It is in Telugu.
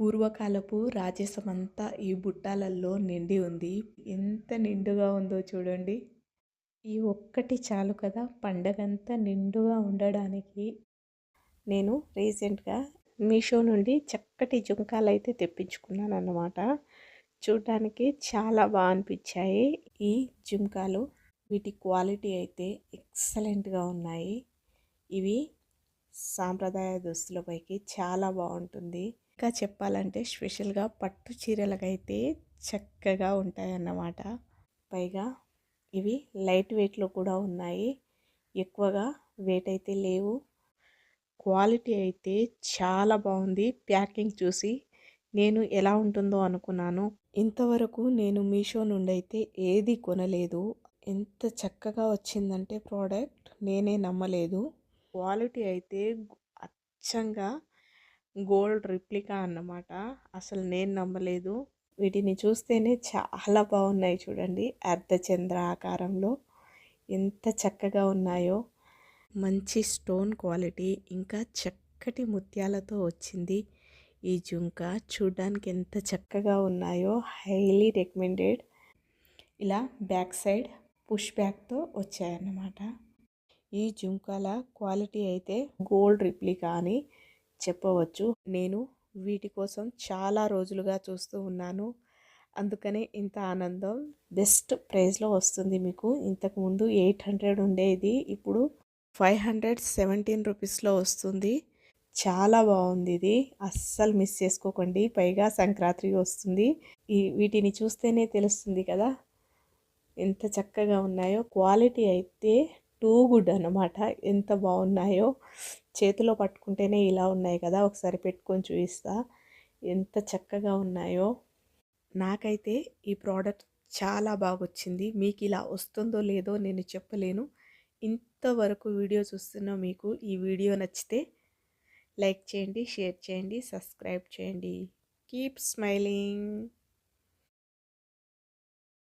పూర్వకాలపు రాజసమంతా ఈ బుట్టాలల్లో నిండి ఉంది. ఎంత నిండుగా ఉందో చూడండి. ఈ ఒక్కటి చాలు కదా. పండగంతా నిండుగా ఉండడానికి నేను రీసెంట్గా మీషో నుండి చక్కటి జుంకాలు అయితే తెప్పించుకున్నాను అన్నమాట చూడటానికి చాలా బాగా అనిపించాయి ఈ జుంకాలు. వీటి క్వాలిటీ అయితే ఎక్సలెంట్గా ఉన్నాయి. ఇవి సాంప్రదాయ దుస్తులపైకి చాలా బాగుంటుంది. ఇంకా చెప్పాలంటే స్పెషల్గా పట్టు చీరలకైతే చక్కగా ఉంటాయన్నమాట. పైగా ఇవి లైట్ వెయిట్లో కూడా ఉన్నాయి. ఎక్కువగా వెయిట్ అయితే లేవు. క్వాలిటీ అయితే చాలా బాగుంది. ప్యాకింగ్ చూసి నేను ఎలా ఉంటుందో అనుకున్నాను. ఇంతవరకు నేను మీషో నుండి అయితే ఏది కొనలేదు. ఎంత చక్కగా వచ్చిందంటే ప్రోడక్ట్ నేనే నమ్మలేదు. క్వాలిటీ అయితే అచ్చంగా గోల్డ్ రిప్లికా అన్నమాట. అసలు నేను నమ్మలేదు. వీటిని చూస్తేనే చాలా బాగున్నాయి చూడండి. అర్ధచంద్ర ఆకారంలో ఎంత చక్కగా ఉన్నాయో. మంచి స్టోన్ క్వాలిటీ ఇంకా చక్కటి ముత్యాలతో వచ్చింది ఈ జుంక. చూడడానికి ఎంత చక్కగా ఉన్నాయో. Highly recommended. ఇలా బ్యాక్ సైడ్ పుష్ బ్యాక్తో వచ్చాయన్నమాట. ఈ జుంకాల క్వాలిటీ అయితే గోల్డ్ రిప్లికా అని చెప్పవచ్చు. నేను వీటి కోసం చాలా రోజులుగా చూస్తూ ఉన్నాను. అందుకనే ఇంత ఆనందం బెస్ట్ ప్రైస్లో వస్తుంది మీకు. ఇంతకుముందు ఎయిట్ హండ్రెడ్ ఉండేది ఇప్పుడు ఫైవ్ హండ్రెడ్ సెవెంటీన్ రూపీస్లో వస్తుంది. చాలా బాగుంది ఇది. అస్సలు మిస్ చేసుకోకండి. పైగా సంక్రాంతి వస్తుంది. ఈ వీటిని చూస్తేనే తెలుస్తుంది కదా ఎంత చక్కగా ఉన్నాయో. క్వాలిటీ అయితే టూ గుడ్ అనమాట ఎంత బాగున్నాయో. చేతిలో పట్టుకుంటేనే ఇలా ఉన్నాయి కదా. ఒకసారి పెట్టుకొని చూపిస్తా. ఎంత చక్కగా ఉన్నాయో. నాకైతే ఈ ప్రోడక్ట్ చాలా బాగా వచ్చింది మీకు ఇలా వస్తుందో లేదో నేను చెప్పలేను. ఇంతవరకు వీడియో చూస్తున్న మీకు ఈ వీడియో నచ్చితే లైక్ చేయండి షేర్ చేయండి సబ్స్క్రైబ్ చేయండి. Keep smiling.